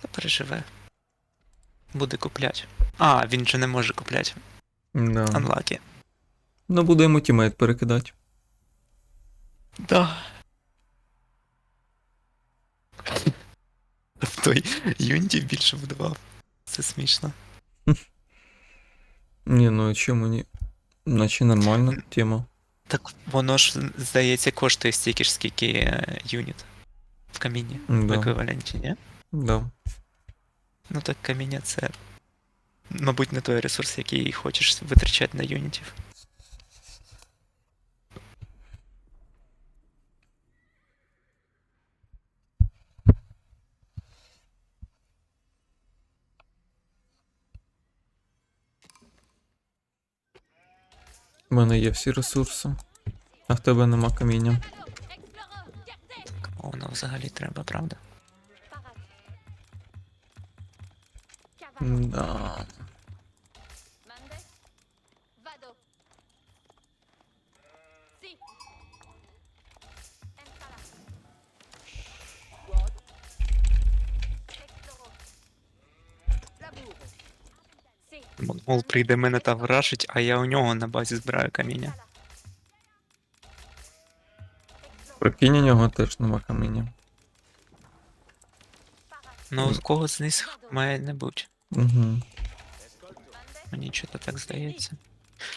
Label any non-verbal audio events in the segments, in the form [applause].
Та переживе. Буде куплять. А, він же не може купляти. Да. Анлакі. Ну, буде йому тімейт перекидати. Да. Той Юнді більше будував. Це смішно. Ні, ну чому ні? Наче нормальна тема. Так воно ж, здається, коштує стільки ж, скільки е, юніт в каміні. В еквіваленті, ні? Да. Ну так каміння це, мабуть, не той ресурс, який хочеш витрачати на юнітів. У мене є всі ресурси, а в тебе нема каміння. Воно взагалі треба, правда? Sì. Монгол прийде мене та врашить, а я у нього на базі збираю каміння. Прикинь, у нього теж нема каміння. Ну, у кого з них має не бути. Угу. Мені чого так здається.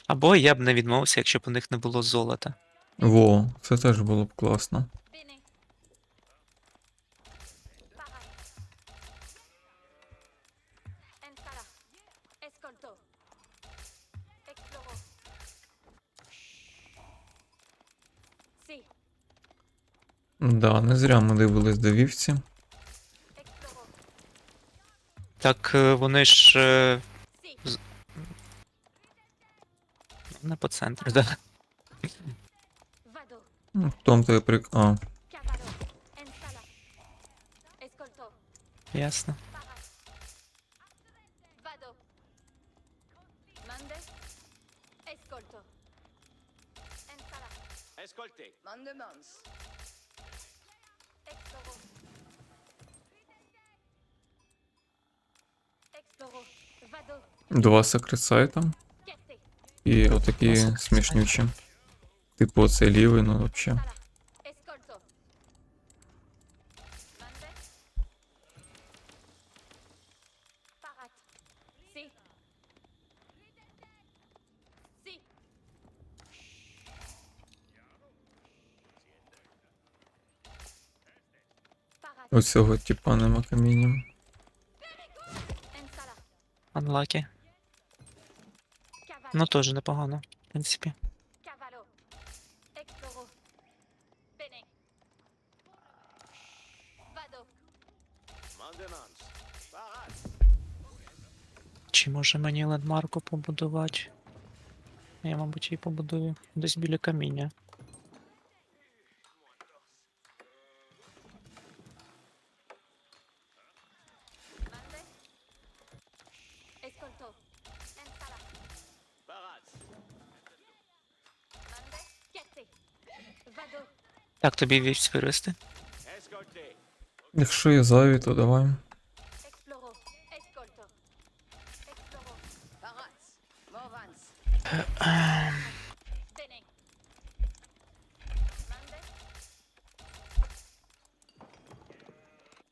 Або я б не відмовився, якщо б у них не було золота. Во, це теж було б класно. Да, не зря ми дивились до вівці. Так е, вони ж е, не по центру, да. Vado. Ну, В тому то і прик. А. Ясно. Ascoltez. Mandemans. Два Chierte. і отакі смішнючі. Типу оцей лівий, ну вообще. Entrala. Escolto. Mande. Parat. Sì. Sì. Parat. У цього типа нема каміння. Cavallo. Ну теж непогано, в принципі. Чи може мені лендмарку побудувати? Я, мабуть, її побудую десь біля каміння. Так, тобі вівць вирости? Якщо є зайві, то давай.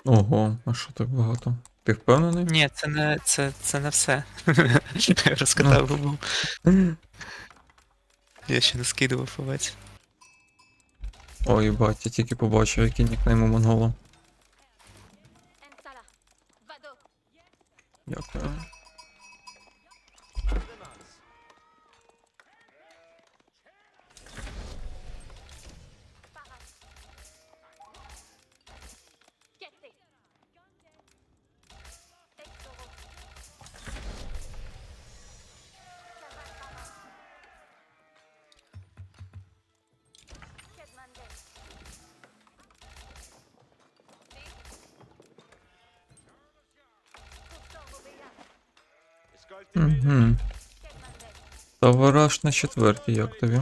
Ого, а що так багато? Ти впевнений? Ні, це не це, це не все. [laughs] Я розкатав губу. Я ще не скидував овець. Ой, бать, я тільки побачив, який нікнейм у монгола. Дякую. Угу. Chied на четвертій, як тобі?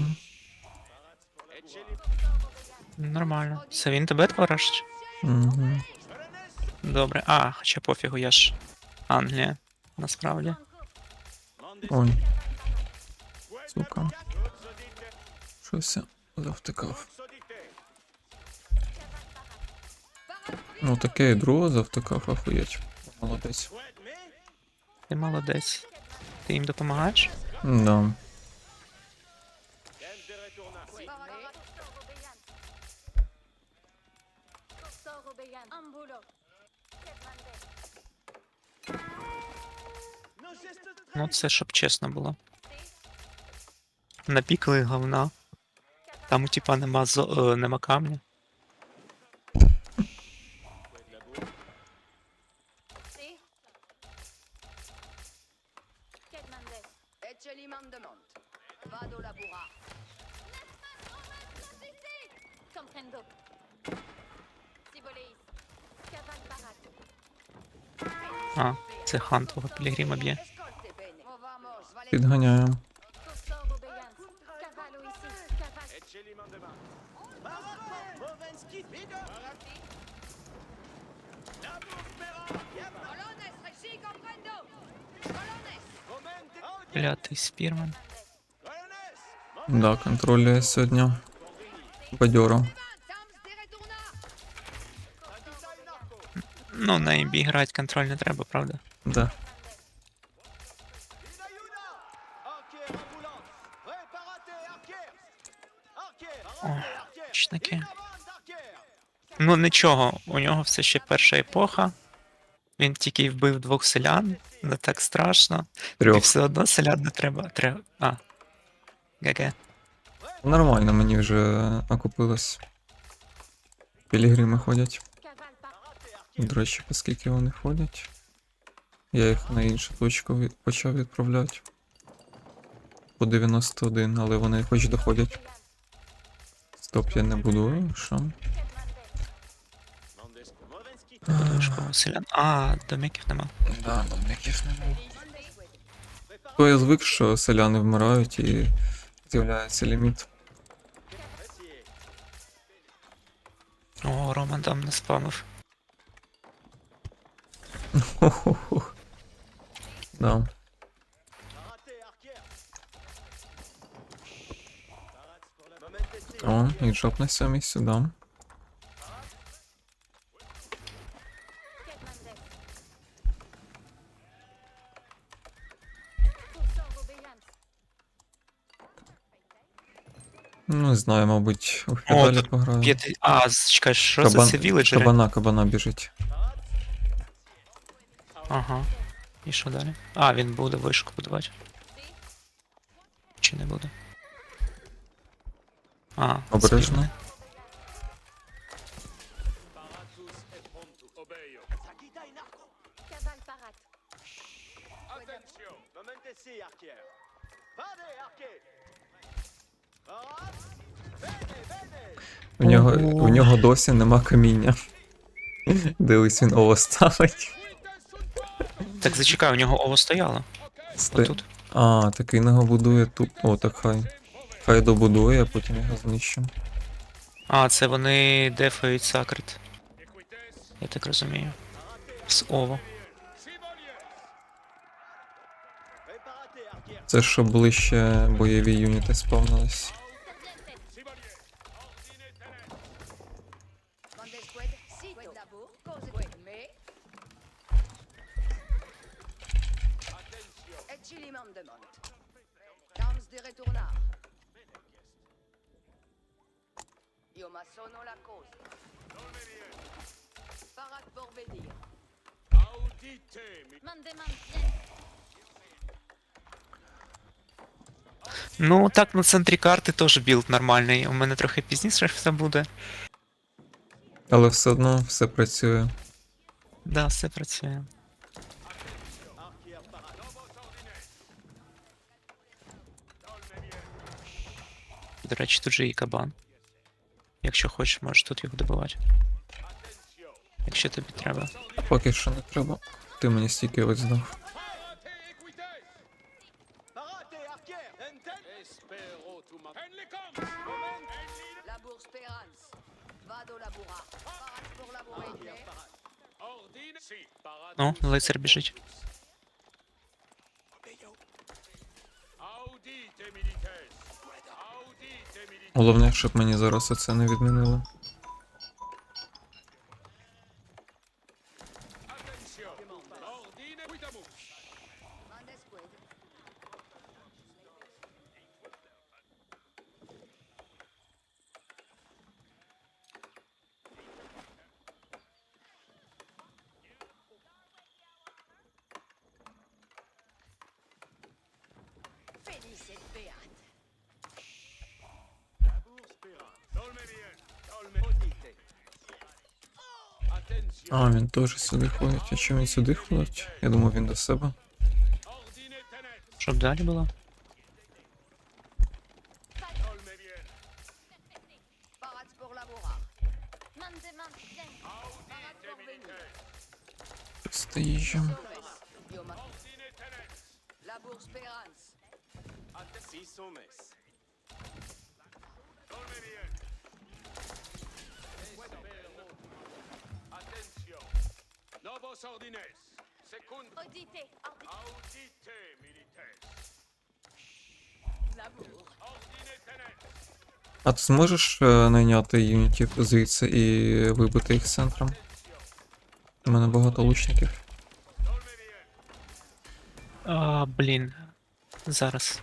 Нормально. Це він тебе творашить? Угу. Добре. А, хоча пофігу, я ж Англія. Насправді. Ой, сука. Щось я завтикав. Ну таке і друга завтикав, ахуєть. Молодець. Ти молодець. Ти їм допомагаєш? Да. Ну, це щоб чесно було. Напікли говна. Там у типа нема зо... е, нема камня. La Buspera. Colones, reci, comprendo. Colones. Momente. Клятий спірмен. Да, контролює сьогодні. Бадьоро. Ну, на імбі грати контроль не треба, правда? Да. О, чники. Ну нічого, у нього все ще перша епоха. Він тільки вбив двох селян, не так страшно. І все одно селян не треба. Треба. А. ГГ. Нормально мені вже окупилось. Пілігрими ходять. До речі, оскільки вони ходять. Я їх на іншу точку від- почав відправляти. По 91, але вони хоч доходять. Стоп, я не будую. Що? Подушково селян. А, домиків нема. Да, домиків немає. То я звик, що селяни вмирають і з'являється ліміт. О, Роман там не спамив. [laughs] Да. О, і джоп на сьомій сюди. Ну, не знаю, мабуть, у фідалі пограю. П'яти. А, чекай, що за це віледжери? Кабана, кабана біжить. Ага. І що далі? А, він буде вишку будувати. Чи не буде? А, Обережно. У нього, у нього досі нема каміння. Дивись, він ово ставить. Так зачекай, у нього ово стояло. Сте- Отут. А, так він його будує тут. О, так хай. Хай добудує, а потім його знищимо. А, це вони дефають сакрит. Я так розумію. З ово. Це щоб ближче бойові юніти спавнились. Echeliman demande. Tams de retourna. Io ma sono la cosa. Parat por venir. Audite. Ну, так, на центрі карти теж білд нормальний. У мене трохи пізніше все буде. Але все одно все працює. Да, все працює. До речі, тут же і кабан. Якщо хочеш, можеш тут його добивати. Якщо тобі треба. Поки що не треба. Ти мені стільки ось здав. Parate, arquer. Enten. Espero tu ma. Momente. Labour spérance. Vado labura. Parat por laborer me. Ну, лицар біжить. Audite milites. Audite milites. Головне, щоб мені зараз це не відмінили. Attention. Ordine А, він теж сюди ходить. А чому він сюди ходить? Я думав, він до себе. Щоб далі було. Dolme bien. Parats Novos ordines. Secund. Audite, audite. Audite milites. Labour. Ordine tenet. А ти зможеш е, найняти юнітів звідси і вибити їх з центром? У мене багато лучників. А, блін. Зараз.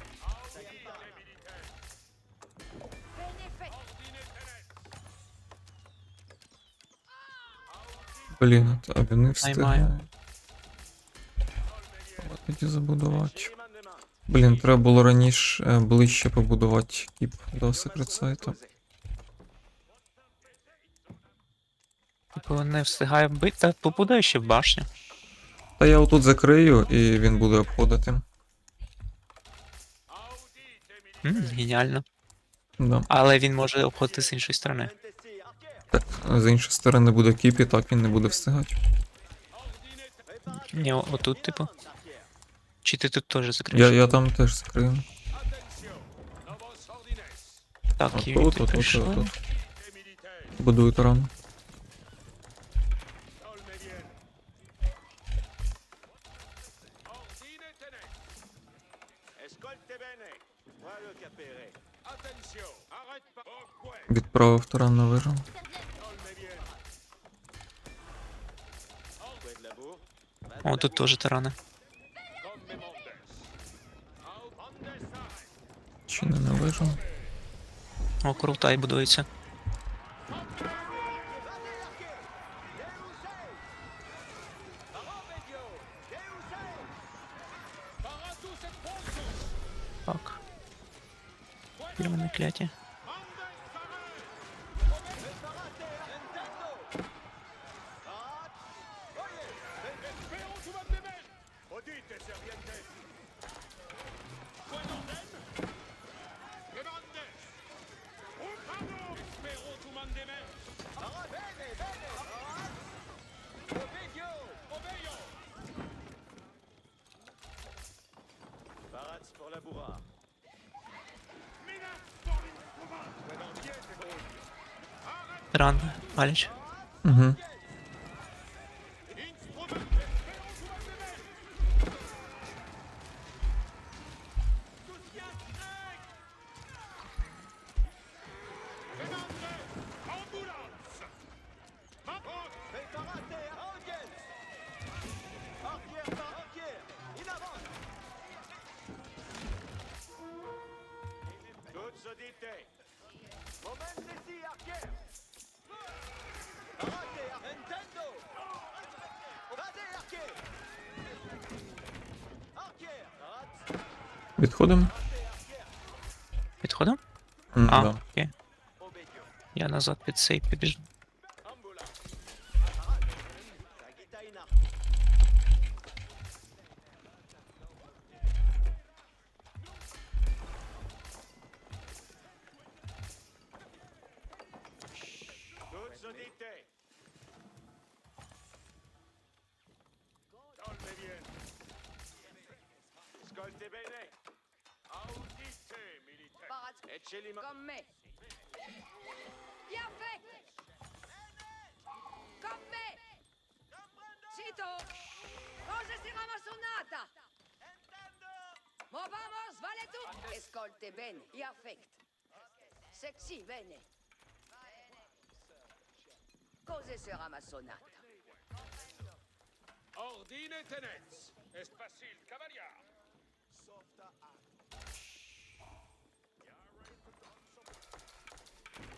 Блін, а він не встигає. Тоді забудувати. Блін, треба було раніше е, ближче побудувати кіп до секрет сайту. Типу не встигає вбити, та попадає ще в башню. Та я отут закрию і він буде обходити. М, геніально. Да. Але він може обходити з іншої сторони. З іншої сторони буде кіп, і так він не буде встигати. Ні, отут, типу. Чи ти тут теж Я, закриєш? я там теж закрию. Так, і тут, ти от тут, прийшов. от тут. Audite. Будую таран. Dolme bien. Ordine tenet. О, тут теж тарани. Чи не на вежу? О, крутай будується. Таран, паліч. Угу. Instrument. Espero tu vas Відходимо? Підходимо? Mm, А, да. окей. Я назад під сейф побіжу. E ce li. Con me. Piaffe! Con me! Cito! Cosa stiamo suonata? Ma vamos, vale tu! Ascolte bene, affect. Sexy, bene. Cosa sarà massonata? Ordine tenens! Espassil cavaliere!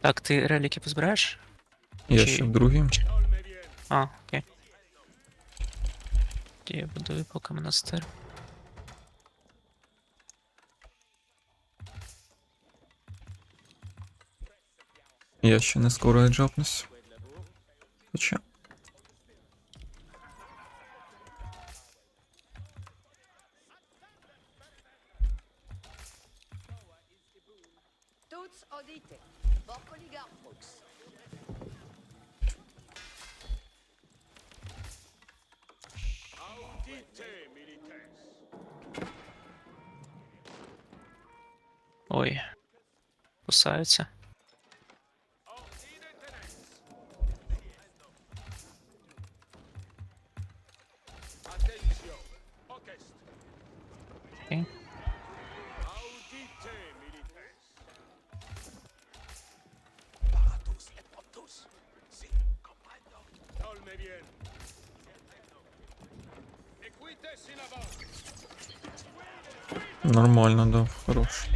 Так, ти реліки позбираєш? Я Чи- ще в другій. Olme bien. А, окей. Тоді я будую поки монастир. Я ще не скоро еджапнусь. Хоча. Avant. Нормально, да, хорош.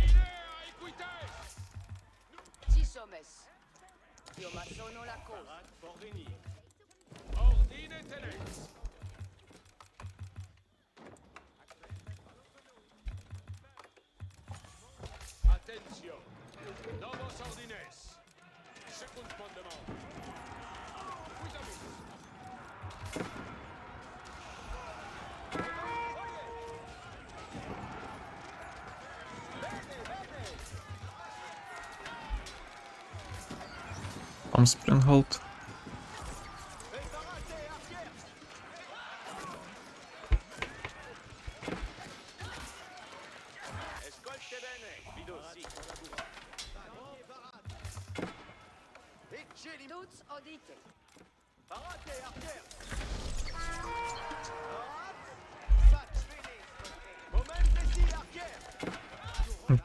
Momentesi, archers.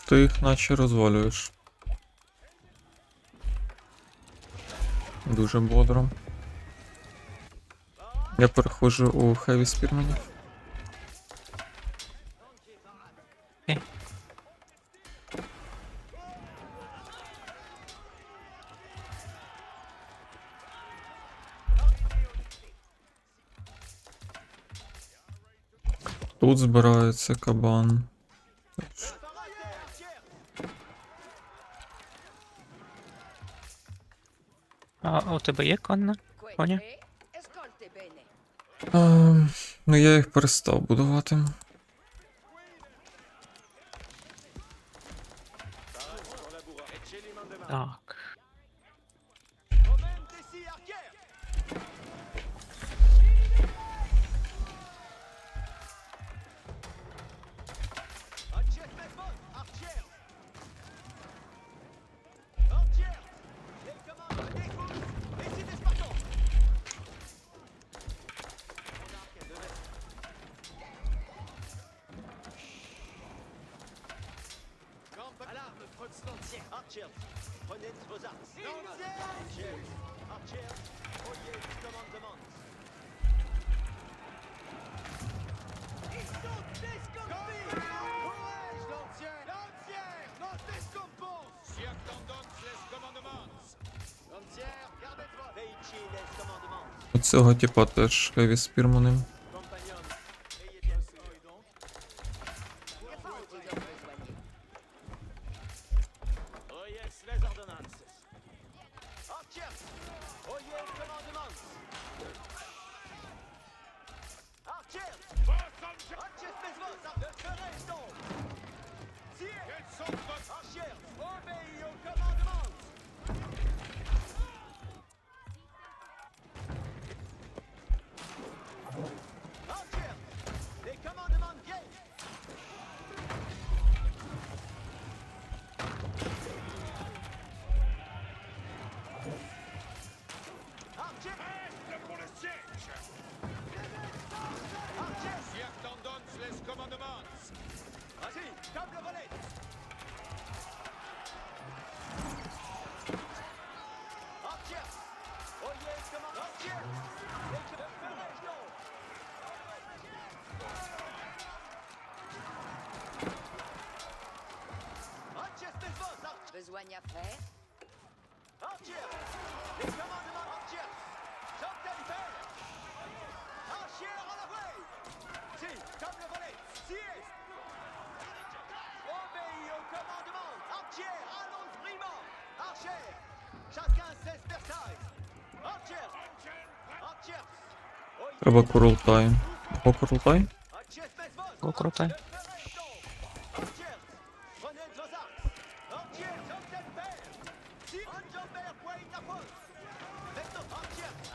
Ти їх наче розвалюєш. Дуже бодро. Я переходжу у хеві спірменів. Окей. Тут збирається кабан. А у тебе є конна? Коня? Bene. Ем, ну я їх перестав будувати. Так. Archers, prenez vos armes. Archers, Archers, oyez le commandement. Ils sont descampés Courage, lancier Lancier Nos descampons Si attendons les commandements. Lancier, gardez-toi Veici les commandements. У цього типа теж хеві спірмени.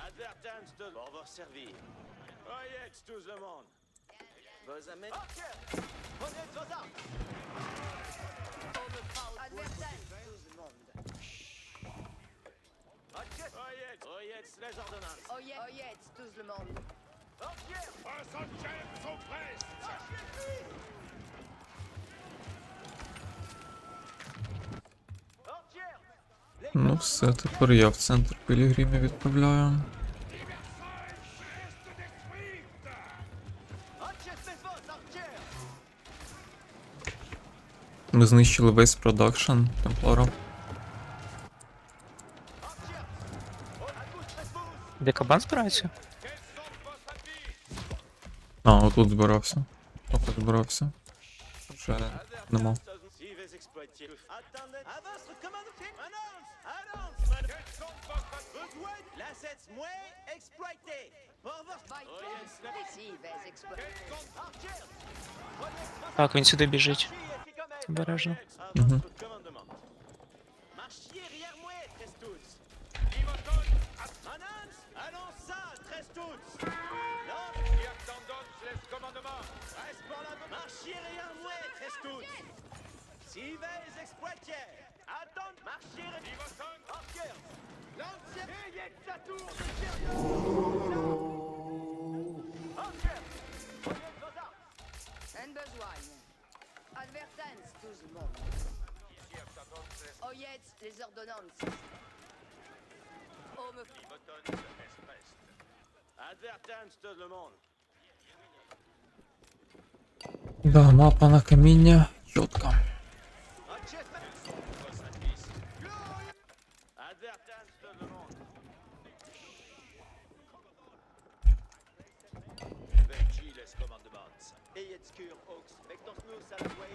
Advertence, tout le monde. Archers, Oyez, oyez les ordonnances. Oyez, oyez, tout le monde. Ну все, тепер я в центр пілігримів відправляю. Ми знищили весь продакшн Темплара. Де кабан збирається? А, отут вот тут збирався. Вже нема. Так, він сюди біжить. Обережно. Угу. Marchez en mouet, Estout. Sivez exploitière. Attends, marchez en Orker. L'ancien. Ayez sa tour de sérieux. Orker. En besoin. Advertens, tous morts. Oyez les ordonnances. Home. Advertens, tout le monde. Да, мапа на каміння. Чітко.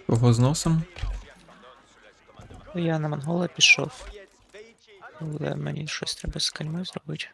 Кого les commandements. Я на монгола пішов, але мені щось треба з кальмою зробити.